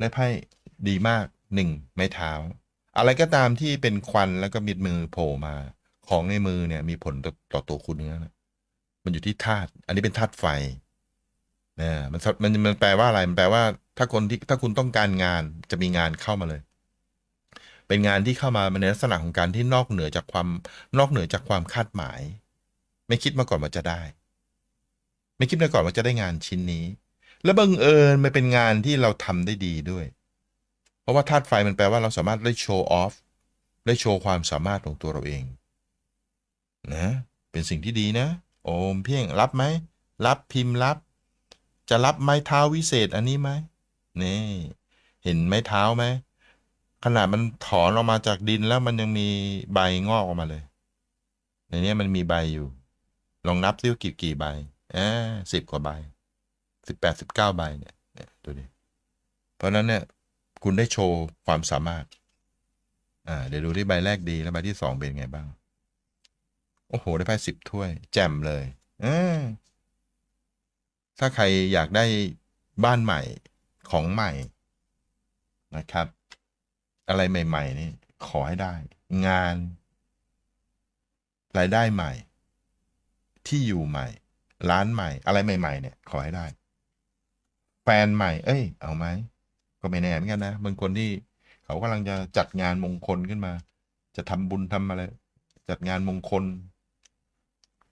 ได้ไพ่ดีมากหนึ่งไม้เท้า อะไรก็ตามที่เป็นควันแล้วก็มีมือโผล่มา ของในมือเนี่ย มีผลต่อตอตัวคุณเนื้อนะมันอยู่ที่ธาตุอันนี้เป็นธาตุไฟนะมันมันมันแปลว่าอะไรมันแปลว่า ถ้าคนที่ถ้าคุณต้องการงานจะมีงานเข้ามาเลย เป็นงานที่เข้ามาในลักษณะของการที่นอกเหนือจากความนอกเหนือจากความคาดหมาย ไม่คิดมาก่อนว่าจะได้ ไม่คิดมาก่อนว่าจะได้งานชิ้นนี้ แล้วบังเอิญมันเป็นงานที่เราทำได้ดีด้วย เพราะว่าธาตุไฟมันแปลว่าเราสามารถได้โชว์ออฟได้โชว์ความสามารถของตัวเราเองนะ เป็นสิ่งที่ดีนะ โอมเพียงรับไหม รับพิมพ์รับ จะรับไม้เท้าวิเศษอันนี้ไหมนี่เห็นไม้เท้าไหมขนาดมันถอนออกมาจากดินแล้วมันยังมีใบงอกออกมาเลย ในนี้มันมีใบอยู่ ลองนับซิว่ากี่กี่ใบอ่าสิบกว่าใบ สิบแปดสิบเก้าใบเนี่ยเนี่ยดูดิเพราะนั้นเนี่ย คุณได้โชว์ความสามารถ อ่า เดี๋ยวดูที่ใบแรกดีแล้วใบที่สองเป็นไงบ้าง โอ้โห ได้ไพ่สิบถ้วย แจ่มเลยออถ้าใครอยากได้บ้านใหม่ของใหม่นะครับ อะไรใหม่ ๆ นี่ ขอให้ได้ งาน รายได้ใหม่ ที่อยู่ใหม่ ร้านใหม่ อะไรใหม่ ๆ เนี่ย ขอให้ได้ แฟนใหม่ เอ้ย เอาไหม ก็ไม่แน่เหมือนกันนะบางคนที่เขากำลังจะจัดงานมงคลขึ้นมา จะทำบุญทำอะไร จัดงานมงคล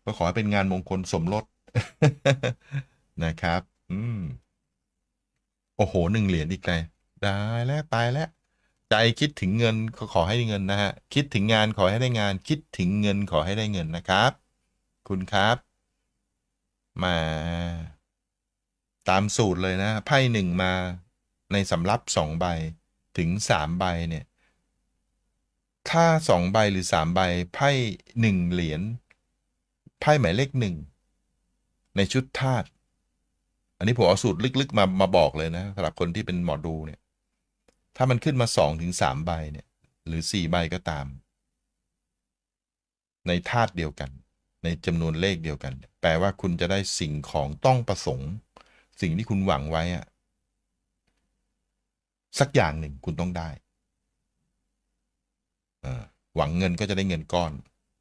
ก็ขอให้เป็นงานมงคลสมรสนะครับ อืม โอ้โหหนึ่งเหรียญอีกไงได้แล้วตายแล้ว ใจคิดถึงเงินก็ขอให้ได้เงินนะฮะ คิดถึงงานขอให้ได้งาน คิดถึงเงินขอให้ได้เงินนะครับ คุณครับ มา ตามสูตรเลยนะ ไพ่หนึ่งมาในสำรับสองใบถึงสามใบเนี่ย ถ้าสองใบหรือสามใบ ไพ่หนึ่งเหรียญไพ่หมายเลขหนึ่งในชุดธาตุอันนี้ผมเอาสูตรลึกๆ มามาบอกเลยนะสำหรับคนที่เป็นหมอดูเนี่ย ถ้ามันขึ้นมาสองถึงสามใบเนี่ย หรือสี่ใบก็ตาม ในธาตุเดียวกัน ในจำนวนเลขเดียวกัน แปลว่าคุณจะได้สิ่งของต้องประสงค์ สิ่งที่คุณหวังไว้อะสักอย่างหนึ่งคุณต้องได้หวังเงินก็จะได้เงินก้อน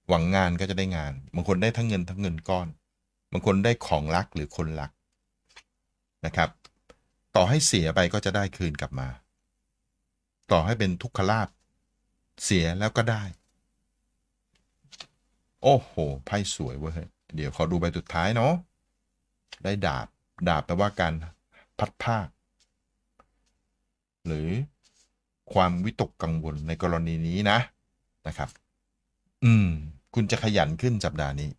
หวังงานก็จะได้งาน บางคนได้ทั้งเงินทั้งเงินก้อน บางคนได้ของรักหรือคนรักนะครับ ต่อให้เสียไปก็จะได้คืนกลับมา ต่อให้เป็นทุกขลาบเสียแล้วก็ได้ โอ้โห ไพ่สวยเว้ย เดี๋ยวขอดูใบสุดท้ายเนาะ ได้ดาบ ดาบแปลว่าการพัดภาค หรือความวิตกกังวลในกรณีนี้นะนะครับ อืม คุณจะขยันขึ้นสัปดาห์นี้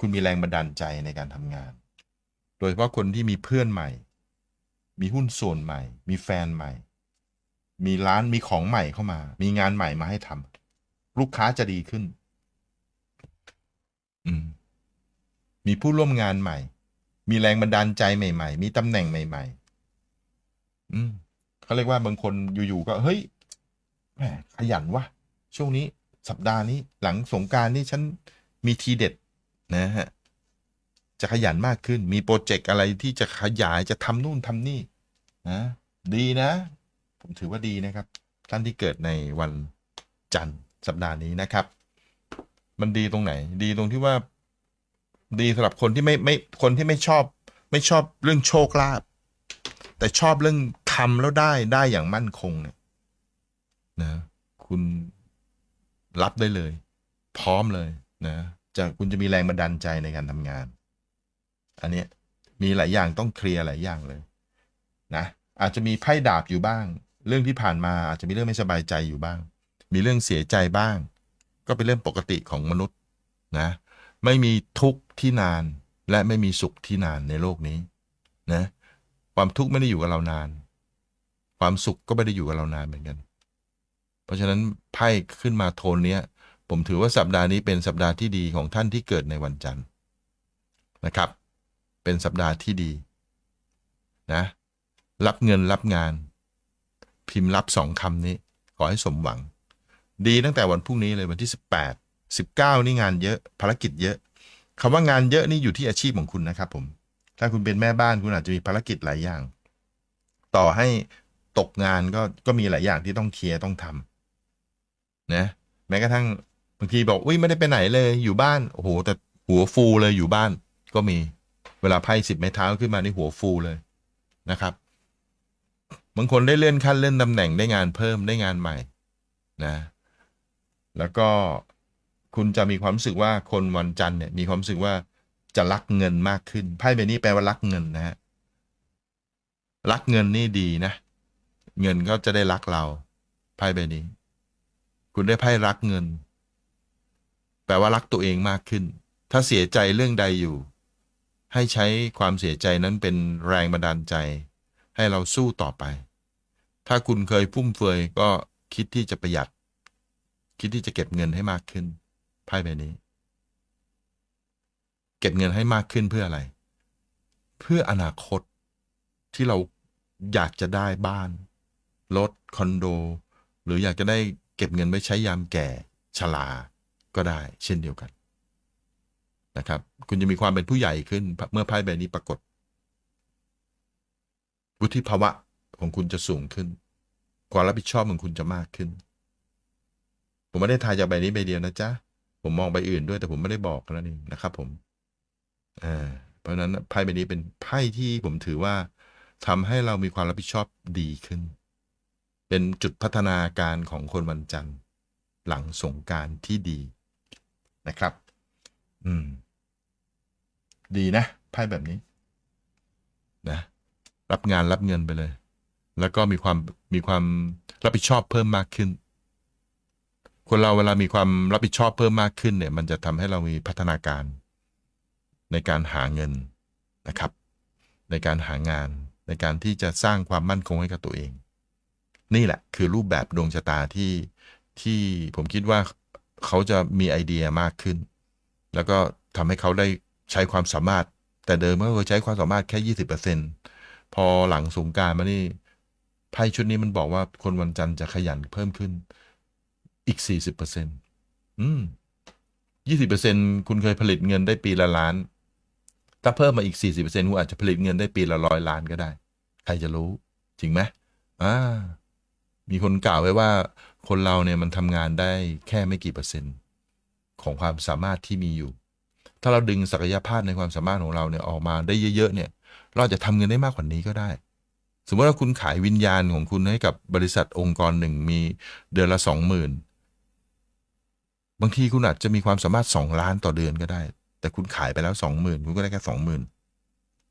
คุณมีแรงบันดาลใจในการทำงาน โดยเฉพาะคนที่มีเพื่อนใหม่ มีหุ้นส่วนใหม่ มีแฟนใหม่ มีร้านมีของใหม่เข้ามา มีงานใหม่มาให้ทำลูกค้าจะดีขึ้น อืม มีผู้ร่วมงานใหม่ มีแรงบันดาลใจใหม่ ๆ มีตำแหน่งใหม่ ๆ อืมเขาเรียกว่าบางคนอยู่ๆก็เฮ้ยแหมขยันวะช่วงนี้สัปดาห์นี้หลังสงการนี่ฉันมีทีเด็ด นะฮะ จะขยันมากขึ้น มีโปรเจกต์อะไรที่จะขยายจะทำนู่นทำนี่นะดีนะ ผมถือว่าดีนะครับ ท่านที่เกิดในวันจันทร์สัปดาห์นี้นะครับ มันดีตรงไหน ดีตรงที่ว่า ดีสำหรับคนที่ไม่ไม่คนที่ไม่ชอบ ไม่ชอบเรื่องโชคลาภแต่ชอบเรื่องทำแล้วได้ได้อย่างมั่นคงเนี่ยนะ คุณรับได้เลย พร้อมเลยนะจะคุณจะมีแรงบันดาลใจในการทำงาน อันนี้มีหลายอย่างต้องเคลียร์หลายอย่างเลย นะอาจจะมีไพ่ดาบอยู่บ้าง เรื่องที่ผ่านมาอาจจะมีเรื่องไม่สบายใจอยู่บ้าง มีเรื่องเสียใจบ้าง ก็เป็นเรื่องปกติของมนุษย์นะ ไม่มีทุกข์ที่นาน และไม่มีสุขที่นานในโลกนี้นะความทุกข์ไม่ได้อยู่กับเรานาน ความสุขก็ไม่ได้อยู่กับเรานานเหมือนกัน เพราะฉะนั้นไพ่ขึ้นมาโทนเนี้ย ผมถือว่าสัปดาห์นี้เป็นสัปดาห์ที่ดีของท่านที่เกิดในวันจันทร์นะครับ เป็นสัปดาห์ที่ดีนะ รับเงินรับงาน พิมพ์รับสองคำนี้ ขอให้สมหวัง ดีตั้งแต่วันพรุ่งนี้เลยวันที่18 19 นี่งานเยอะภารกิจเยอะคำว่างานเยอะนี่อยู่ที่อาชีพของคุณนะครับผม ถ้าคุณเป็นแม่บ้านคุณอาจจะมีภารกิจหลายอย่าง ต่อให้ตกงานก็ก็มีหลายอย่างที่ต้องเคลียร์ต้องทำนะแม้กระทั่งบางทีบอกอุ้ยไม่ได้ไปไหนเลยอยู่บ้านโอ้โหแต่หัวฟูเลยอยู่บ้านก็มีเวลาไพ่สิบไม้เท้าขึ้นมาในหัวฟูเลยนะครับบางคนได้เลื่อนขั้นเลื่อนตำแหน่งได้งานเพิ่มได้งานใหม่นะ แล้วก็ คุณจะมีความรู้สึกว่าคนวันจันทร์เนี่ยมีความรู้สึกว่าจะรักเงินมากขึ้นไพ่ใบนี้แปลว่ารักเงินนะฮะรักเงินนี่ดีนะ เงินก็จะได้รักเราไพ่ใบนี้ คุณได้ไพ่รักเงิน แปลว่ารักตัวเองมากขึ้น ถ้าเสียใจเรื่องใดอยู่ ให้ใช้ความเสียใจนั้นเป็นแรงบันดาลใจ ให้เราสู้ต่อไป ถ้าคุณเคยฟุ่มเฟือยก็คิดที่จะประหยัด คิดที่จะเก็บเงินให้มากขึ้น ไพ่ใบนี้ เก็บเงินให้มากขึ้นเพื่ออะไร เพื่ออนาคตที่เราอยากจะได้บ้าน รถ คอนโด หรืออยากจะได้เก็บเงินไว้ใช้ยามแก่ชราก็ได้ เช่นเดียวกันนะครับ คุณจะมีความเป็นผู้ใหญ่ขึ้น เมื่อไพ่ใบนี้ปรากฏ วุฒิภาวะของคุณจะสูงขึ้น ความรับผิดชอบของคุณจะมากขึ้น ผมไม่ได้ทายจากใบนี้ใบเดียวนะจ๊ะ ผมมองใบอื่นด้วยแต่ผมไม่ได้บอกนั่นเองนะครับ ผมอ่าเพราะนั้นไพ่ใบนี้เป็นไพ่ที่ผมถือว่าทำให้เรามีความรับผิดชอบดีขึ้น เป็นจุดพัฒนาการของคนวันจันทร์ หลังสงการที่ดีนะครับ อืม ดีนะไพ่แบบนี้ นะ รับงานรับเงินไปเลย แล้วก็มีความมีความรับผิดชอบเพิ่มมากขึ้น คนเราเวลามีความรับผิดชอบเพิ่มมากขึ้นเนี่ย มันจะทำให้เรามีพัฒนาการในการหาเงินนะครับ ในการหางานในการที่จะสร้างความมั่นคงให้กับตัวเอง นี่แหละคือรูปแบบดวงชะตาที่ที่ผมคิดว่าเขาจะมีไอเดียมากขึ้น แล้วก็ทำให้เขาได้ใช้ความสามารถ แต่เดิมเขาเคยใช้ความสามารถแค่ยี่สิบเปอร์เซ็นพอหลังสงการมานี่ไพ่ชุดนี้มันบอกว่าคนวันจันทร์จะขยันเพิ่มขึ้น อีกสี่สิบเปอร์เซ็นอืมยี่สิบเปอร์เซ็นคุณเคยผลิตเงินได้ปีละล้าน ถ้าเพิ่มมาอีกสี่สิบเปอร์เซ็นคุณอาจจะผลิตเงินได้ปีละร้อยล้านก็ได้ ใครจะรู้ จริงไหมอ่า มีคนกล่าวไว้ว่า คนเราเนี่ยมันทำงานได้แค่ไม่กี่เปอร์เซ็นต์ ของความสามารถที่มีอยู่ ถ้าเราดึงศักยภาพในความสามารถของเราเนี่ยออกมาได้เยอะๆเนี่ย เราจะทำเงินได้มากกว่านี้ก็ได้สมมติว่าคุณขายวิญญาณของคุณให้กับบริษัทองค์กรหนึ่งมีเดือนละสองหมื่น บางทีคุณอาจจะมีความสามารถสองล้านต่อเดือนก็ได้ แต่คุณขายไปแล้วสองหมื่นคุณก็ได้แค่สองหมื่น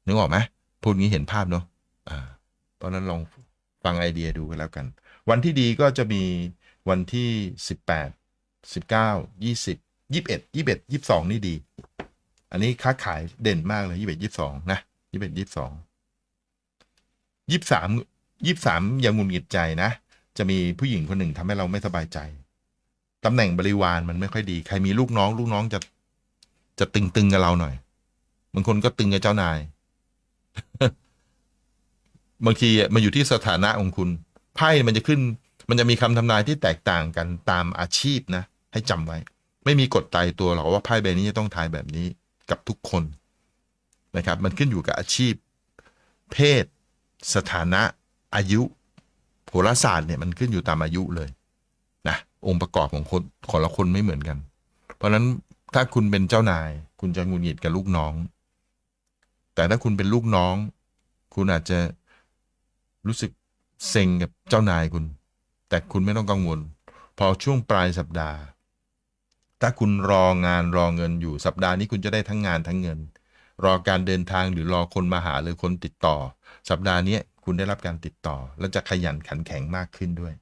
นึกออกไหมพูดงี้เห็นภาพเนาะอ่าเพราะนั้นลองฟังไอเดียดูกันแล้วกัน วันที่ดีก็จะมีวันที่สิบแปดสิบเก้ายี่สิบยี่สิบเอ็ดยี่สิบเอ็ดยี่สิบสองนี่ดี อันนี้ค้าขายเด่นมากเลยยี่สิบเอ็ดยี่สิบสองนะยี่สิบเอ็ดยี่สิบสองยี่สิบสามยี่สิบสามอย่างงุนหงิดใจนะ จะมีผู้หญิงคนหนึ่งทำให้เราไม่สบายใจ ตำแหน่งบริวารมันไม่ค่อยดี ใครมีลูกน้อง ลูกน้องจะจะตึงๆกับเราหน่อยบางคนก็ตึงกับเจ้านาย บางทีมันอยู่ที่สถานะของคุณ ไพ่มันจะขึ้น มันจะมีคำทำนายที่แตกต่างกันตามอาชีพนะ ให้จำไว้ ไม่มีกฎตายตัวหรอกว่าไพ่ใบนี้จะต้องทายแบบนี้กับทุกคนนะครับ มันขึ้นอยู่กับอาชีพ เพศ สถานะ อายุโหราศาสตร์เนี่ยมันขึ้นอยู่ตามอายุเลย องค์ประกอบของคนของละคนไม่เหมือนกัน เพราะฉะนั้นถ้าคุณเป็นเจ้านาย คุณจะหงุดหงิดกับลูกน้อง แต่ถ้าคุณเป็นลูกน้อง คุณอาจจะรู้สึกเซ็งกับเจ้านายคุณ แต่คุณไม่ต้องกังวล พอช่วงปลายสัปดาห์ ถ้าคุณรองานรอเงินอยู่สัปดาห์นี้คุณจะได้ทั้งงานทั้งเงิน รอการเดินทางหรือรอคนมาหาหรือคนติดต่อ สัปดาห์นี้คุณได้รับการติดต่อ และจะขยันขันแข็งมากขึ้นด้วย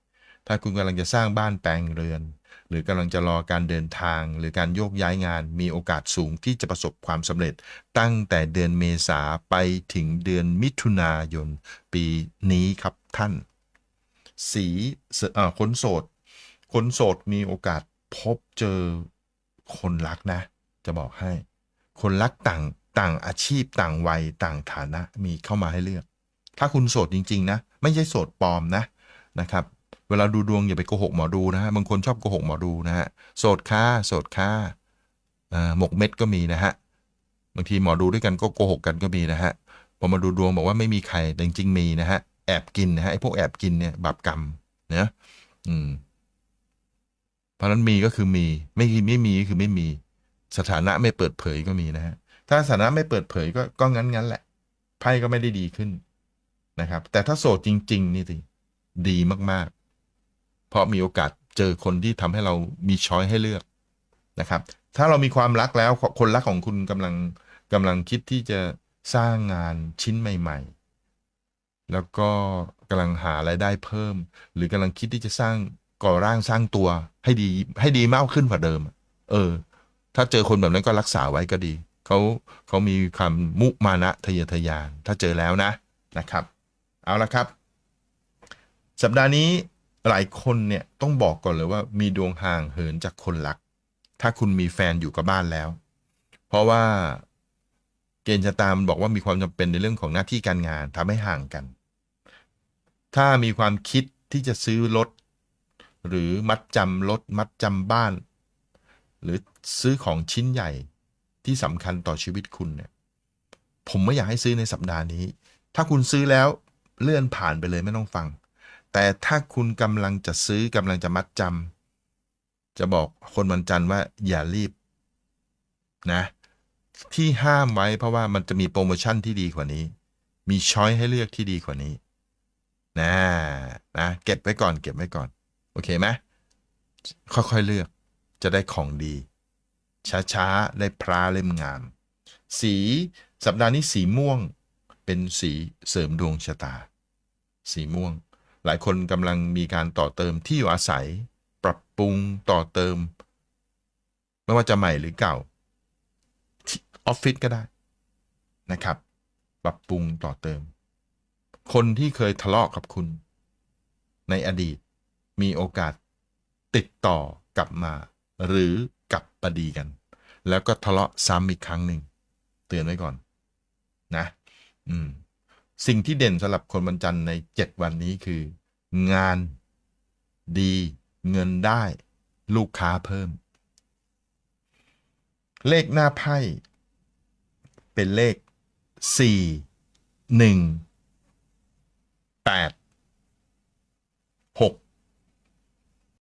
ถ้าคุณกำลังจะสร้างบ้านแปลงเรือน หรือกำลังจะรอการเดินทาง หรือการโยกย้ายงาน มีโอกาสสูงที่จะประสบความสำเร็จ ตั้งแต่เดือนเมษาไปถึงเดือนมิถุนายน ปีนี้ครับท่าน สีคนโสด คนโสดมีโอกาสพบเจอคนรักนะ จะบอกให้ คนรักต่างต่างอาชีพต่างวัยต่างฐานะมีเข้ามาให้เลือก ถ้าคุณโสดจริง ๆ นะ ไม่ใช่โสดปลอมนะนะครับ เวลาดูดวงอย่าไปโกหกหมอดูนะฮะบางคนชอบโกหกหมอดูนะฮะโสดค่าโสดค่าหมกเม็ดก็มีนะฮะบางทีหมอดูด้วยกันก็โกหกกันก็มีนะฮะพอมาดูดวงบอกว่าไม่มีใครแต่จริงๆมีนะฮะแอบกินนะฮะไอ้พวกแอบกินเนี่ยบาปกรรมนะอืมเพราะฉะนั้นมีก็คือมีไม่ไม่มีก็คือไม่มี สถานะไม่เปิดเผยก็มีนะฮะถ้าสถานะไม่เปิดเผยก็ก็งั้นงั้นแหละไพ่ก็ไม่ได้ดีขึ้นนะครับ แต่ถ้าโสดจริง ๆ นี่สิดีมากๆ เพราะมีโอกาสเจอคนที่ทำให้เรามีช้อยให้เลือกนะครับ ถ้าเรามีความรักแล้วคนรักของคุณกำลังกำลังคิดที่จะสร้างงานชิ้นใหม่ ๆ แล้วก็กำลังหารายได้เพิ่ม หรือกำลังคิดที่จะสร้างก่อร่างสร้างตัวให้ดีให้ดีมากขึ้นกว่าเดิม เออ ถ้าเจอคนแบบนั้นก็รักษาไว้ก็ดีเขาเขามีความมุมานะทะเยอทะยาน ถ้าเจอแล้วนะนะครับ เอาละครับ สัปดาห์นี้ หลายคนเนี่ยต้องบอกก่อนเลยว่ามีดวงห่างเหินจากคนรัก ถ้าคุณมีแฟนอยู่กับบ้านแล้ว เพราะว่าเกณฑ์ชะตามันบอกว่ามีความจำเป็นในเรื่องของหน้าที่การงานทำให้ห่างกัน ถ้ามีความคิดที่จะซื้อรถหรือมัดจำรถมัดจำบ้าน หรือซื้อของชิ้นใหญ่ที่สำคัญต่อชีวิตคุณเนี่ย ผมไม่อยากให้ซื้อในสัปดาห์นี้ ถ้าคุณซื้อแล้วเลื่อนผ่านไปเลยไม่ต้องฟัง แต่ถ้าคุณกำลังจะซื้อกำลังจะมัดจำจะบอกคนวันจันทร์ว่าอย่ารีบนะที่ห้ามไว้เพราะว่ามันจะมีโปรโมชั่นที่ดีกว่านี้ มีช้อยให้เลือกที่ดีกว่านี้นะนะเก็บไว้ก่อนเก็บไว้ก่อน โอเคไหมค่อยๆเลือกจะได้ของดี ช้าๆ ได้พระเล่มงาม สีสัปดาห์นี้สีม่วงเป็นสีเสริมดวงชะตา สีม่วง หลายคนกำลังมีการต่อเติมที่อยู่อาศัย ปรับปรุงต่อเติม ไม่ว่าจะใหม่หรือเก่าออฟฟิศก็ได้นะครับ ปรับปรุงต่อเติม คนที่เคยทะเลาะกับคุณ ในอดีตมีโอกาสติดต่อกลับมา หรือกลับปดีกัน แล้วก็ทะเลาะซ้ำอีกครั้งหนึ่ง เตือนไว้ก่อน นะ อืม สิ่งที่เด่นสำหรับคนบรรจันทร์ในเจ็ดวันนี้คือ งานดี เงินได้ลูกค้าเพิ่ม เลขหน้าไพ่ เป็นเลขสี่หนึ่งแปด